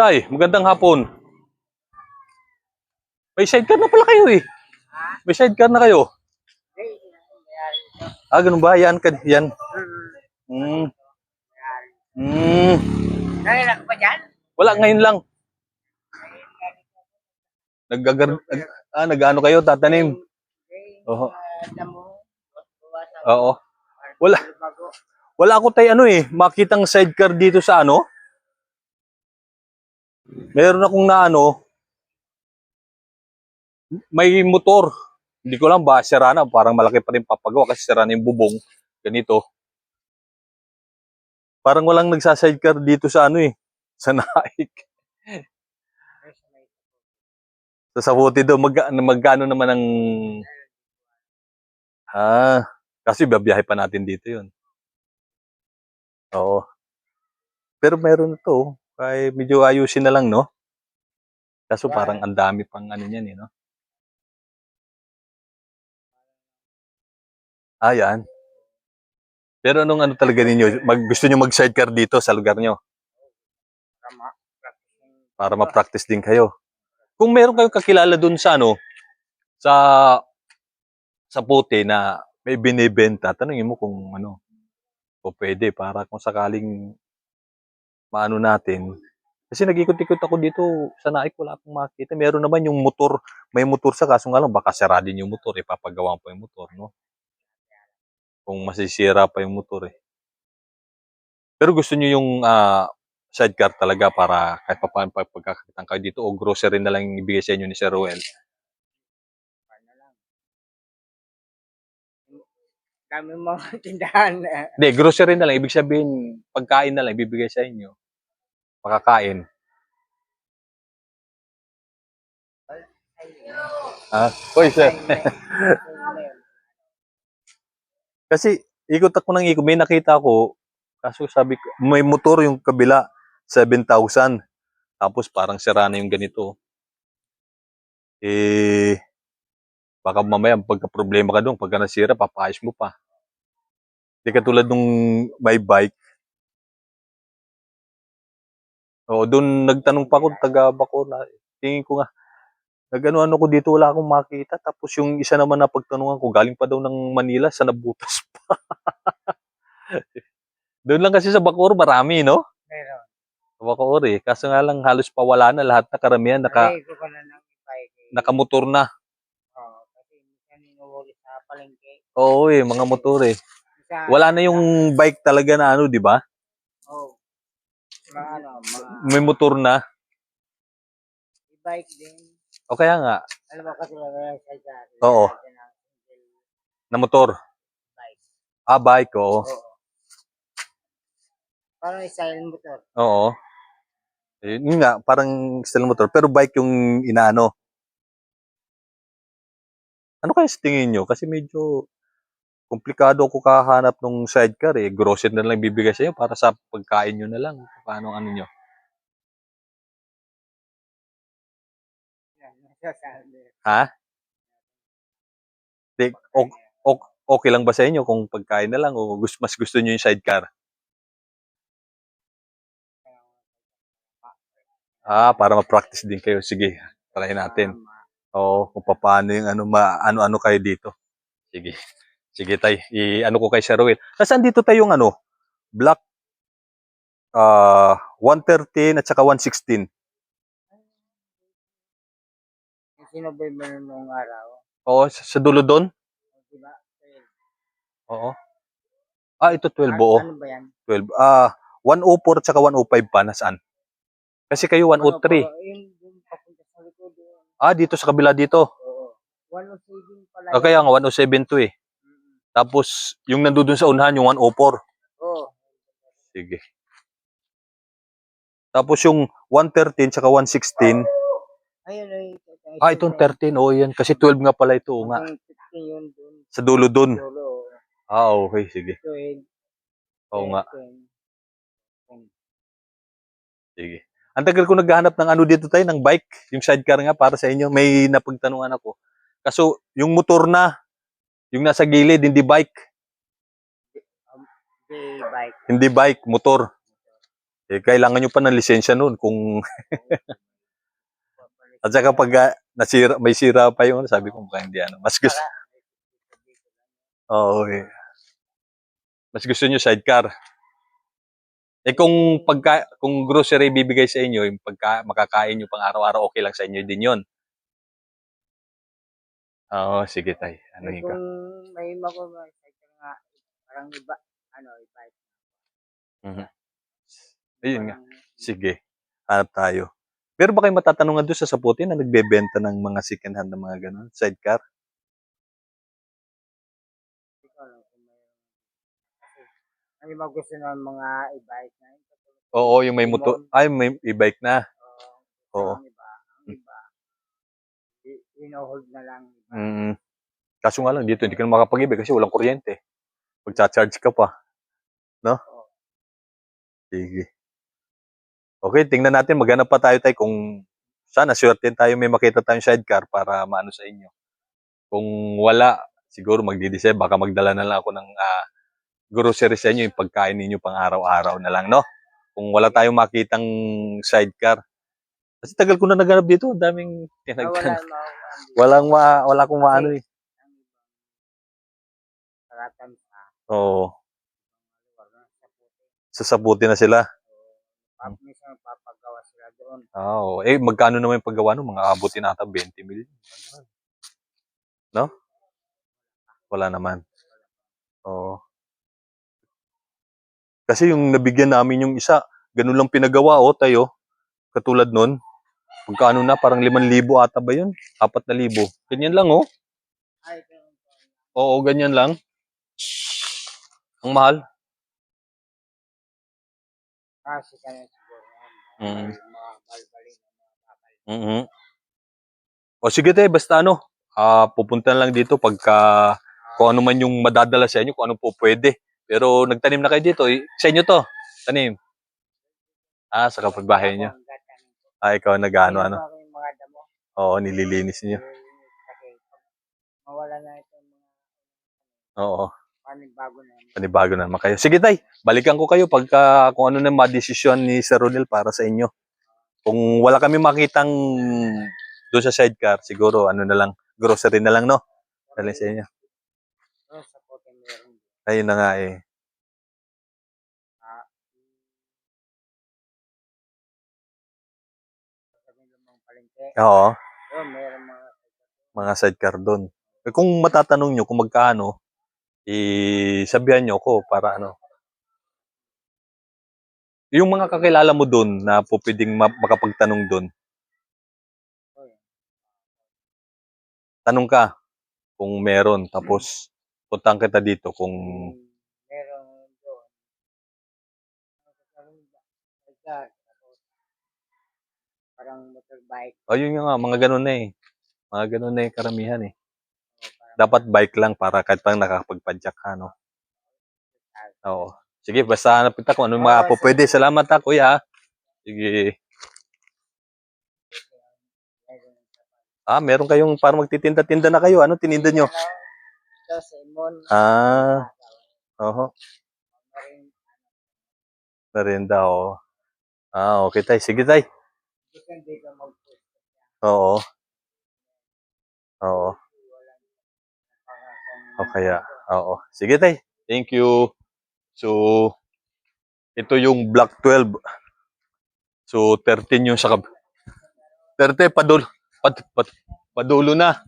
Tay, magandang hapon. May sidecar na pala kayo eh. May sidecar na kayo. Ah, ganun ba? Yan, kan- yan. Hmm. Hmm. Nanginak pa dyan? Wala, ngayon lang. Nagagar... Nag, ah, nag-ano kayo, tatanim. Oo. Oo. Wala. Wala ako tayo ano eh, makitang sidecar dito sa ano. Meron akong na ano, may motor. Hindi ko lang ba sira na, parang malaki pa rin papagawa kasi sira na yung bubong. Ganito. Parang walang nagsa-sidecar dito sa ano eh, sa Naik. Sa Sabuti daw, mag, magkano naman ang... Ah, kasi babiyahe pa natin dito yun. Oo. Pero meron to. Kaya medyo ayusin na lang, no? Kaso parang ang dami pang ano niyan, eh, no? Ah, yan. Pero anong ano talaga ninyo? Mag, gusto nyo mag-sidecar dito sa lugar nyo para ma-practice din kayo. Kung meron kayong kakilala dun sa ano, sa sa puti na may binibenta, tanungin mo kung ano, o pwede para kung sakaling maano natin. Kasi nag-ikot-ikot ako dito sa Naik, wala akong makita. Meron naman yung motor, may motor sa kaso nga lang, baka sira din yung motor, ipapagawa pa yung motor, no? Kung masisira pa yung motor, eh. Pero gusto nyo yung ah, sidecar talaga para kahit pa paano pag pagkakakitan kayo dito o grocery na lang yung ibigay sa inyo ni Sir Ruel. Dami mga tindahan. eh. Hindi, grocery na lang. Ibig sabihin, pagkain na lang ibibigay sa inyo. Pakakain. Ah, Hoy, sir. Kasi ikot ako ng ikot. May nakita ko, kaso sabi ko, may motor yung kabila, 7,000. Tapos parang sira na yung ganito. Eh, baka mamaya pagka problema ka doon, pagka nasira, papayos mo pa. Hindi katulad nung may bike. Oo, doon nagtanong pa ako, taga Bacona. Tingin ko nga, nagano-ano ko dito, wala akong makita. Tapos yung isa naman na pagtanungan ko, galing pa daw ng Manila, sa nabutas pa. doon lang kasi sa Bacoor, marami, no? Meron. Sa Bacoor eh. Kaso nga lang, halos pawala na lahat na karamihan, naka, Aray ko pa na ng bike. eh. nakamotor na. Oo, kasi minsan inuwagi sa palengke. Oo eh, mga motor eh. Wala na yung bike talaga na ano, di ba? Oo. Mga ano, mga May motor na. bike din. O kaya nga, Alam mo kasi wala sa dyan. Oo. na motor. Bike. Ah, bike, oo. Oo. Parang silent motor. Oo. Eh, Yun nga, parang style motor. Pero bike yung inaano. Ano kaya sa tingin nyo? Kasi medyo komplikado ako kahanap ng sidecar eh. Grocery na lang bibigay sa inyo para sa pagkain nyo na lang. Paano ano nasasabi. Ha? Di, o- o- okay lang ba sa inyo kung pagkain na lang o gus- mas gusto nyo yung sidecar? Ah, para ma-practice din kayo. Sige, try natin. Oo, kung paano yung ano, ma, ano-ano kayo dito. Sige. Sige, tay. I, ano ko kay Sir Will. Nasaan dito tayo yung ano? Black ah 113 at saka 116. Yung sinubay mo nung araw. Oo, sa, sa dulo doon? Diba? Oo. Ah, ito 12 oo. Ano ba yan? 12. Ah, 104 at saka 105 pa. Nasaan? Kasi kayo 103. Ano pa? Yung, yung papunta sa likod. yun. Ah, dito sa kabila dito. Oo. 107 pala. Ah, kaya nga 107 to eh. Tapos, yung nandun sa unahan, yung 104. Oo. Sige. Tapos yung 113 tsaka 116. Ayun, ayun. Ah, itong 13. Oh, yan. Kasi 12 nga pala ito. oo nga. Yung 15 yun dun. Sa dulo dun. Dulo. Ah, okay. Sige. Ito yun. Oo nga. Sige. Ang tagal ko naghahanap ng ano dito tayo, ng bike. Yung sidecar nga para sa inyo. May napagtanungan ako. Kaso, yung motor na, yung nasa gilid, hindi bike. Day bike. Hindi bike, motor. Eh, kailangan nyo pa ng lisensya nun kung at saka pag ah, nasira, may sira pa yung ano, sabi ko mukhang hindi ano. Mas gusto, oo eh. Mas gusto nyo sidecar. Eh kung pagka, kung grocery bibigay sa inyo, yung pagka, makakain nyo pang araw-araw, okay lang sa inyo din yon. Oo, sige tay. Ano ka? kung may makumay, nga, parang iba, ano, iba. Ayun nga. Parang- Sige. Hanap tayo. Pero ba kayo matatanungan doon sa saputi na nagbebenta ng mga second hand na mga ganun? Sidecar? Hindi ko alam kung ang iba gusto ng mga e-bike na yun. Oo, yung may motor. Ay, may e-bike na. Oo. Oo. Ang iba, ang iba, i- ino-hold na lang. Iba. Mm. Kaso nga lang, dito hindi ka na makapag-ibig kasi walang kuryente. Magcha-charge ka pa. No? Sige. Okay, tingnan natin. Maghanap pa tayo tayo kung sana swerte tayo may makita tayong sidecar para maano sa inyo. Kung wala, siguro magdi-decide. Baka magdala na lang ako ng ah, grocery sa inyo, yung pagkain ninyo pang araw-araw na lang, no? Kung wala tayong makitang sidecar. Kasi tagal ko na naghanap dito. Ang daming Ah, tinagtan. wala makukuha. Walang ma, wala akong maano eh. Karatan sa Oo. na. Sasabuti na sila. Minsan papagawa sila doon. Ah, Oo. Eh, magkano naman yung paggawa nun? Mga abutin ata 20 million. No? Wala naman. Oo. Kasi yung nabigyan namin yung isa, ganun lang pinagawa, oh, tayo. Katulad nun. Magkano na? Parang 5,000 ata ba yun? 4,000. Ganyan lang, oh. Oo, ganyan lang. Ang mahal. Kasi ka na siguro. Mm. Mga balbalin. Mga bakal. Mhm. O sige tayo, basta ano, ah pupunta lang dito pagka kung ano man yung madadala sa inyo, kung ano po pwede. Pero nagtanim na kayo dito, eh, sa inyo to, tanim. Ah, sa kapagbahay nyo. Ah, ikaw nag-ano, ano. Yung mga- yung mga damo. Oo, nililinis niyo. Kasi pag mawala na ito mga Oo, panibago na yan. panibago na naman kayo. Sige tay, balikan ko kayo pagka kung ano na madesisyon ni Sir Ronel para sa inyo. Kung wala kami makitang doon sa sidecar, siguro ano na lang, grocery na lang, no? Dali sa inyo. Pero sa puti meron. Ayun na nga eh. Ah, sa may lumang palengke. Oo. Yun, meron mga mga sidecar doon. Eh, kung matatanong nyo kung magkano, eh, sabihan nyo ko para ano. Yung mga kakilala mo doon na po pwedeng ma- makapagtanong doon, tanong ka kung meron. Tapos, puntahan kita dito kung... Hmm, meron doon. Sidecar, tapos Parang motorbike. Ayun nga, mga ganun na eh. Mga ganun na eh, karamihan eh. o parang Dapat bike lang para kahit pang nakakapagpadyak ka, no? Oo. Sige, basta hanap kita kung ano yung mga po pwede. Salamat ha, kuya. Sige. Ah, meron kayong para magtitinda-tinda na kayo. Ano tininda nyo? Ano, Ito, Simon. Ah. Oho. Meron. Merienda, oo. Ah, okay tay. Sige tay. Depende dito mag-post. Oo. Oo. O kaya, oo. Sige tay. Thank you. So, ito yung Black 12. So, 13 yung sa kab... 30, padul, pad, pad, padulo na.